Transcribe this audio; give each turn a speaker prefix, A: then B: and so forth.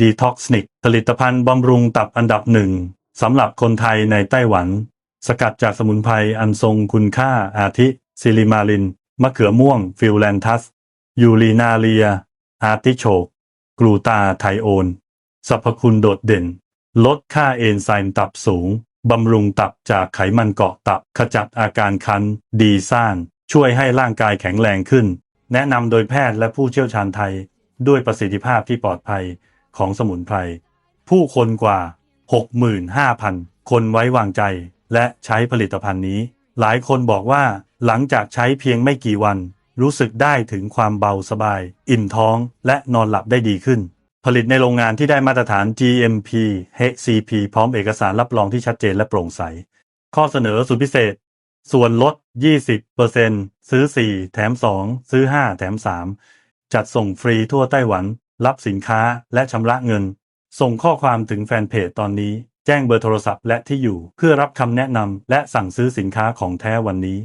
A: ดีท็อกซ์นิกผลิตภัณฑ์บำรุงตับอันดับหนึ่งสำหรับคนไทยในไต้หวัน สกัดจากสมุนไพรอันทรงคุณค่าอาทิ ซิลิมาลิน มะเขือม่วง ฟิลแลนทัส ยูรีนาเลีย อาร์ติโชก กลูตาไทโอน สรรพคุณโดดเด่น ลดค่าเอนไซม์ตับสูง บำรุงตับจากไขมันเกาะตับ ขจัดอาการคัน ดีซ่าน ช่วยให้ร่างกายแข็งแรงขึ้น แนะนำโดยแพทย์และผู้เชี่ยวชาญไทย ด้วยประสิทธิภาพที่ปลอดภัย ของสมุนไพร ผู้คนกว่า 65,000 คนไว้วางใจ และใช้ผลิตภัณฑ์นี้ หลายคนบอกว่าหลังจากใช้เพียงไม่กี่วัน รู้สึกได้ถึงความเบาสบาย อิ่มท้องและนอนหลับได้ดีขึ้น ผลิตในโรงงานที่ได้มาตรฐาน GMP HCP พร้อมเอกสารรับรองที่ชัดเจนและโปร่งใส ข้อเสนอสุดพิเศษส่วนลด 20%ซื้อ 4 แถม 2 ซื้อ 5 แถม 3 จัดส่งฟรีทั่วไต้หวัน รับสินค้าและชำระเงิน ส่งข้อความถึงแฟนเพจตอนนี้ แจ้งเบอร์โทรศัพท์และที่อยู่ เพื่อรับคำแนะนำและสั่งซื้อสินค้าของแท้วันนี้